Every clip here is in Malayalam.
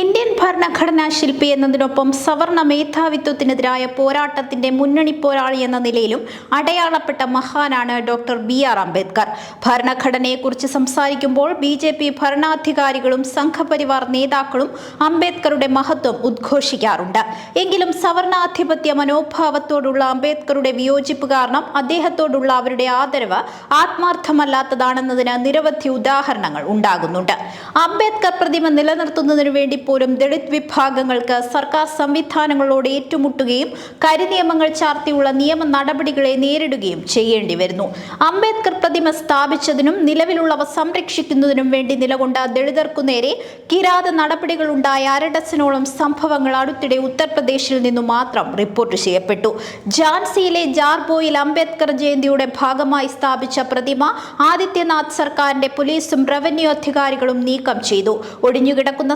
ഇന്ത്യൻ ഭരണഘടനാ ശില്പി എന്നതിനൊപ്പം സവർണ മേധാവിത്വത്തിനെതിരായ പോരാട്ടത്തിന്റെ മുന്നണി പോരാളി എന്ന നിലയിലും അടയാളപ്പെട്ട മഹാനാണ് ഡോക്ടർ ബി ആർ അംബേദ്കർ. ഭരണഘടനയെക്കുറിച്ച് സംസാരിക്കുമ്പോൾ ബി ജെ പി ഭരണാധികാരികളും സംഘപരിവാർ നേതാക്കളും അംബേദ്കറുടെ മഹത്വം ഉദ്ഘോഷിക്കാറുണ്ട്. എങ്കിലും സവർണാധിപത്യ മനോഭാവത്തോടുള്ള അംബേദ്കറുടെ വിയോജിപ്പ് കാരണം അദ്ദേഹത്തോടുള്ള അവരുടെ ആദരവ് ആത്മാർത്ഥമല്ലാത്തതാണെന്നതിന് നിരവധി ഉദാഹരണങ്ങൾ ഉണ്ടാകുന്നുണ്ട്. അംബേദ്കർ പ്രതിമ നിലനിർത്തുന്നതിനു വേണ്ടി പോലും ദളിത് വിഭാഗങ്ങൾക്ക് സർക്കാർ സംവിധാനങ്ങളോട് ഏറ്റുമുട്ടുകയും കരിനിയമങ്ങൾ ചാർത്തിയുള്ള നിയമ നടപടികളെ നേരിടുകയും ചെയ്യേണ്ടി വരുന്നു. അംബേദ്കർ പ്രതിമ സ്ഥാപിച്ചതിനും നിലവിലുള്ളവ സംരക്ഷിക്കുന്നതിനും വേണ്ടി നിലകൊണ്ട ദളിതർക്കു നേരെ കിരാത നടപടികളുണ്ടായ അരഡസനോളം സംഭവങ്ങൾ അടുത്തിടെ ഉത്തർപ്രദേശിൽ നിന്നു മാത്രം റിപ്പോർട്ട് ചെയ്യപ്പെട്ടു. ഝാൻസിയിലെ ജാർബോയിൽ അംബേദ്കർ ജയന്തിയുടെ ഭാഗമായി സ്ഥാപിച്ച പ്രതിമ ആദിത്യനാഥ് സർക്കാരിന്റെ പോലീസും റവന്യൂ അധികാരികളും നീക്കം ചെയ്തു. ഒഴിഞ്ഞുകിടക്കുന്ന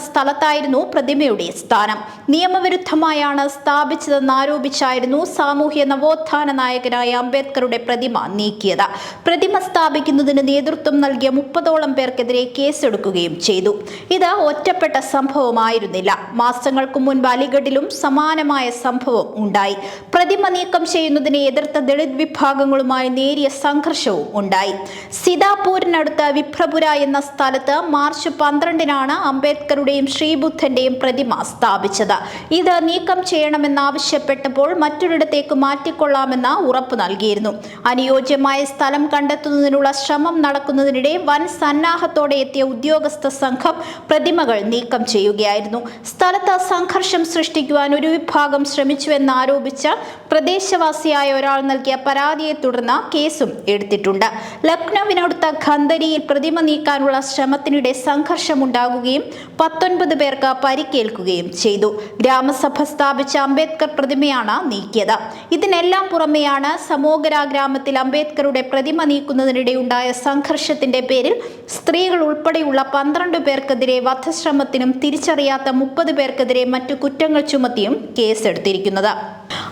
സ്ഥലത്തായിരുന്നു പ്രതിമയുടെ സ്ഥാനം. നിയമവിരുദ്ധമായാണ് സ്ഥാപിച്ചതെന്ന് ആരോപിച്ചായിരുന്നു സാമൂഹ്യ നവോത്ഥാന നായകനായ അംബേദ്കറുടെ പ്രതിമ നീക്കിയത്. പ്രതിമ സ്ഥാപിക്കുന്നതിന് നേതൃത്വം നൽകിയ മുപ്പതോളം പേർക്കെതിരെ കേസെടുക്കുകയും ചെയ്തു. ഇത് ഒറ്റപ്പെട്ട സംഭവമായിരുന്നില്ല. മാസങ്ങൾക്ക് മുൻപ് അലിഗഡിലും സമാനമായ സംഭവം ഉണ്ടായി. പ്രതിമ നീക്കം ചെയ്യുന്നതിനെ എതിർത്ത ദളിത് വിഭാഗങ്ങളുമായി നേരിയ സംഘർഷവും ഉണ്ടായി. സിതാപൂരിനടുത്ത് വിപ്രപുര എന്ന സ്ഥലത്ത് മാർച്ച് പന്ത്രണ്ടിനാണ് അംബേദ്കറുടെയും ശ്രീബുദ്ധന്റെയും പ്രതിമ സ്ഥാപിച്ചത്. ഇത് നീക്കം ചെയ്യണമെന്നാവശ്യപ്പെട്ടപ്പോൾ മറ്റൊരിടത്തേക്ക് മാറ്റിക്കൊള്ളാമെന്ന ഉറപ്പ് നൽകിയിരുന്നു. അനുയോജ്യമായ സ്ഥലം കണ്ടെത്തുന്നതിനുള്ള ശ്രമം നടക്കുന്നതിനിടെ വൻ സന്നാഹത്തോടെ എത്തിയ ഉദ്യോഗസ്ഥ സംഘം പ്രതിമകൾ നീക്കം ചെയ്യുകയായിരുന്നു. സ്ഥലത്ത് സംഘർഷം സൃഷ്ടിക്കുവാൻ ഒരു വിഭാഗം ശ്രമിച്ചുവെന്ന് ആരോപിച്ച പ്രദേശവാസിയായ ഒരാൾ നൽകിയ പരാതിയെ തുടർന്ന് കേസും എടുത്തിട്ടുണ്ട്. ലക്നൌവിനടുത്ത ഖന്തരിയിൽ പ്രതിമ നീക്കാനുള്ള ശ്രമത്തിനിടെ സംഘർഷമുണ്ടാകുകയും പത്തൊൻപത് പേർക്ക് പരിക്കേൽക്കുകയും ചെയ്തു. ഗ്രാമസഭ സ്ഥാപിച്ച അംബേദ്കർ പ്രതിമയാണ് നീക്കിയത്. ഇതിനെല്ലാം പുറമെയാണ് സമോഗര ഗ്രാമത്തിൽ അംബേദ്കറുടെ പ്രതിമ നീക്കുന്നതിനിടെ ഉണ്ടായ സംഘർഷത്തിന്റെ പേരിൽ സ്ത്രീകൾ ഉൾപ്പെടെയുള്ള പന്ത്രണ്ട് പേർക്കെതിരെ വധശ്രമത്തിനും തിരിച്ചറിയാത്ത മുപ്പത് പേർക്കെതിരെ മറ്റു കുറ്റങ്ങൾ ചുമത്തിയും കേസെടുത്തിരിക്കുന്നത്.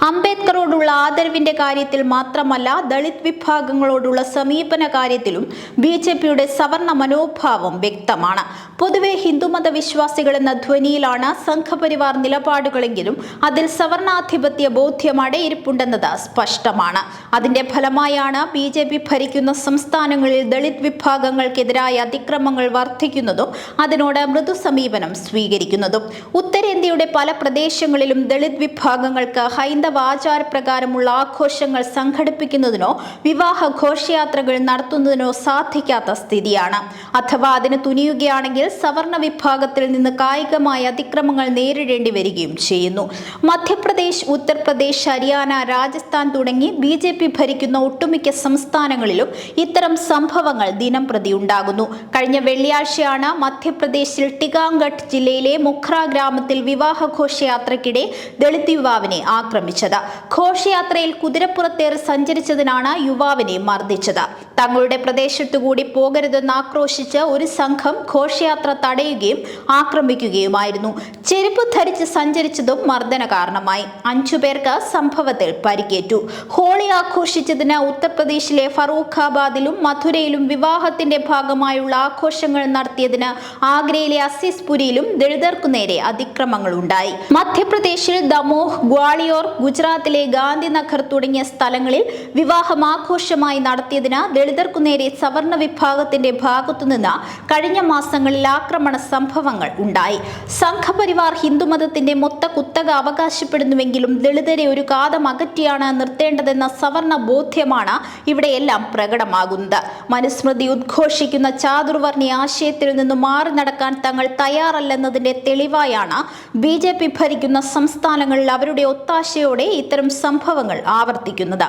അംബേദ്കറോടുള്ള ആദരവിന്റെ കാര്യത്തിൽ മാത്രമല്ല ദളിത് വിഭാഗങ്ങളോടുള്ള സമീപന കാര്യത്തിലും ബി ജെ പിയുടെ സവർണ മനോഭാവം വ്യക്തമാണ്. പൊതുവെ ഹിന്ദുമത വിശ്വാസികൾ എന്ന ധ്വനിയിലാണ് സംഘപരിവാർ നിലപാടുകളെങ്കിലും അതിൽ സവർണാധിപത്യ ബോധ്യം അടയിരിപ്പുണ്ടെന്നത് സ്പഷ്ടമാണ്. അതിന്റെ ഫലമായാണ് ബി ജെ പി ഭരിക്കുന്ന സംസ്ഥാനങ്ങളിൽ ദളിത് വിഭാഗങ്ങൾക്കെതിരായ അതിക്രമങ്ങൾ വർദ്ധിക്കുന്നതും അതിനോട് മൃദു സമീപനം സ്വീകരിക്കുന്നതും. ഉത്തരേന്ത്യയുടെ പല പ്രദേശങ്ങളിലും ദളിത് വിഭാഗങ്ങൾക്ക് ഹൈന്ദവ ആചാരപ്രകാരമുള്ള ആഘോഷങ്ങൾ സംഘടിപ്പിക്കുന്നതിനോ വിവാഹ ഘോഷയാത്രകൾ നടത്തുന്നതിനോ സാധിക്കാത്ത സ്ഥിതിയാണ്. അഥവാ അതിന് തുനിയുകയാണെങ്കിൽ സവർണ വിഭാഗത്തിൽ നിന്ന് കായികമായ അതിക്രമങ്ങൾ നേരിടേണ്ടി വരികയും ചെയ്യുന്നു. മധ്യപ്രദേശ് ഉത്തർപ്രദേശ് ഹരിയാന രാജസ്ഥാൻ തുടങ്ങി ബി ജെ പി ഭരിക്കുന്ന ഒട്ടുമിക്ക സംസ്ഥാനങ്ങളിലും ഇത്തരം സംഭവങ്ങൾ ദിനം പ്രതി ഉണ്ടാകുന്നു. കഴിഞ്ഞ വെള്ളിയാഴ്ചയാണ് മധ്യപ്രദേശിൽ ടികാംഗഡ് ജില്ലയിലെ മുഖ്ര ഗ്രാമത്തിൽ വിവാഹ ഘോഷയാത്രയ്ക്കിടെ ദളിത് യുവാവിനെ ആക്രമിച്ചത്. ഘോഷയാത്രയിൽ കുതിരപ്പുറത്തേറി സഞ്ചരിച്ചതിനാണ് യുവാവിനെ മർദ്ദിച്ചത്. തങ്ങളുടെ പ്രദേശത്തുകൂടി പോകരുതെന്ന് ആക്രോശിച്ച് ഒരു സംഘം ഘോഷയാത്ര തടയുകയും ആക്രമിക്കുകയുമായിരുന്നു. ചെരുപ്പ് ധരിച്ച് സഞ്ചരിച്ചതും മർദ്ദന കാരണമായി. അഞ്ചു പേർക്ക് സംഭവത്തിൽ പരിക്കേറ്റു. ഹോളി ആഘോഷിച്ചതിന് ഉത്തർപ്രദേശിലെ ഫറൂഖാബാദിലും മഥുരയിലും വിവാഹത്തിന്റെ ഭാഗമായുള്ള ആഘോഷങ്ങൾ നടത്തിയതിന് ആഗ്രയിലെ അസീസ്പുരിയിലും ദളിതർക്കു നേരെ അതിക്രമങ്ങൾ ഉണ്ടായി മധ്യപ്രദേശിൽ ദമോഹ് ഗ്വാളിയോർ ഗുജറാത്തിലെ ഗാന്ധിനഗർ തുടങ്ങിയ സ്ഥലങ്ങളിൽ വിവാഹം ആഘോഷമായി നടത്തിയതിന് ദളിതർക്കു നേരെ സവർണ വിഭാഗത്തിന്റെ ഭാഗത്തുനിന്ന് കഴിഞ്ഞ മാസങ്ങളിൽ ആക്രമണ സംഭവങ്ങൾ ഉണ്ടായി. സംഘപരിവാർ ഹിന്ദുമതത്തിന്റെ മൊത്ത കുത്തക അവകാശപ്പെടുന്നുവെങ്കിലും ദളിതരെ ഒരു കാതം അകറ്റിയാണ് നിർത്തേണ്ടതെന്ന സവർണ ബോധ്യമാണ് ഇവിടെയെല്ലാം പ്രകടമാകുന്നത്. മനുസ്മൃതി ഉദ്ഘോഷിക്കുന്ന ചാതുർവർണി ആശയത്തിൽ നിന്ന് മാറി നടക്കാൻ തങ്ങൾ തയ്യാറല്ലെന്നതിന്റെ തെളിവായാണ് ബി ജെ പി ഭരിക്കുന്ന സംസ്ഥാനങ്ങളിൽ അവരുടെ ഒത്താശയോടെ ഇത്തരം സംഭവങ്ങൾ ആവർത്തിക്കുന്നത്.